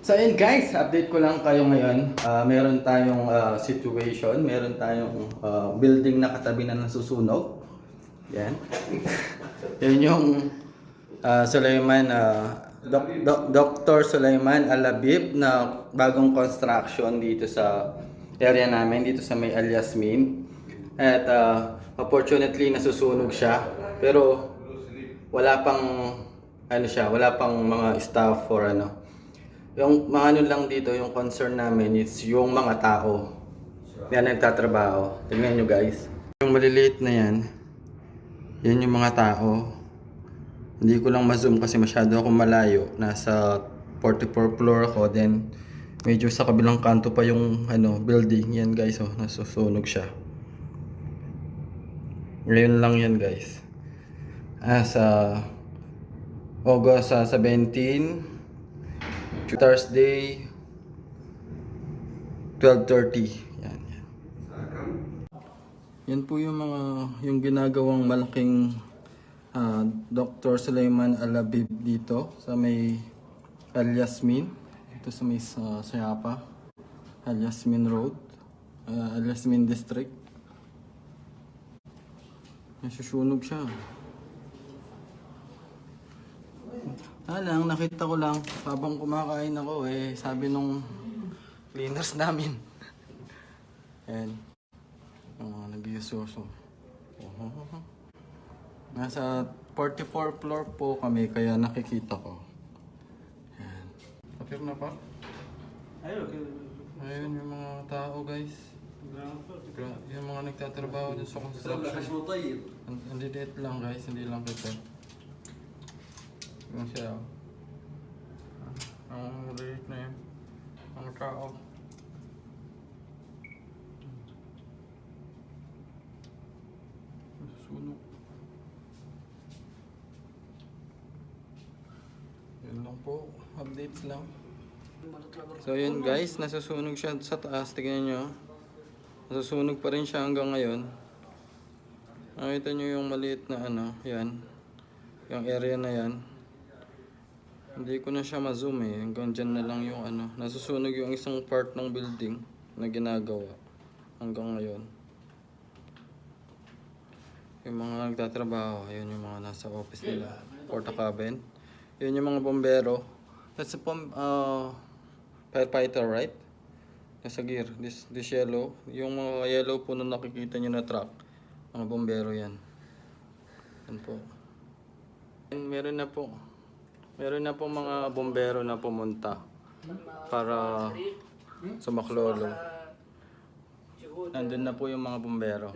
So ayun guys, update ko lang kayo ngayon. Ah, meron tayong ah, situation, meron tayong ah, building na katabi na nasusunog. Yan. Yan yung ah, Sulaiman, ah, Doc- Doc- Dr. Sulaiman Alabib na bagong construction dito sa area namin, dito sa may Al Yasmin. At ah, opportunately nasusunog siya. Pero wala pang ano siya, wala pang mga staff or ano. Yung mga ano lang dito, yung concern namin is yung mga tao na nagtatrabaho. Tingnan nyo guys. Yung maliliit na yan, yan yung mga tao. Hindi ko lang ma-zoom kasi masyado ako malayo. Nasa 44 floor ako. Then, medyo sa kabilang kanto pa yung ano, building. Yan guys, oh, nasusunog siya. Ngayon lang yan guys. Ah, sa August ah, 17, Thursday, 12.30. Yan, yan. Yan po yung mga, yung ginagawang malaking ah, Dr. Sulaiman Alabib dito sa may Al Yasmin. Ito sa may sa Sayapa. Al Yasmin Road. ah, Al Yasmin District. Nasusunog siya. Ah lang, nakita ko lang, habang kumakain ako eh, sabi nung cleaners namin. Ayan. Yung mga nag-iusoso. Oh. Nasa 44 floor po kami, kaya nakikita ko. Ayan. Kapir na pa? Ayun, okay. Ayun yung mga tao guys. Yung mga nagtatrabaho dun sa construction. Ang liit lang guys, hindi lang kita. Yung siya. oh. Ang maliit na yun. Ang tao. Sunog. Yun lang po. Updates lang. So yun guys, nasusunog siya sa taas. Tignan nyo. Nasusunog pa rin siya hanggang ngayon. Nakita nyo yung maliit na ano, yan. Yung area na yan. Hindi ko na siya ma-zoom eh. Hanggang dyan na lang yung ano. Nasusunog yung isang part ng building na ginagawa. Hanggang ngayon. Yung mga nagtatrabaho, ayun yung mga nasa office nila. Porta cabin. Yun yung mga bombero. That's a pom uh, firefighter, right? Nasa gear. This, this yellow. Yung mga yellow po na nakikita nyo na truck. Mga bombero yan. Yan po. And meron na po. Meron na po mga bombero na pumunta para sa Maklolo. Nandun na po yung mga bombero.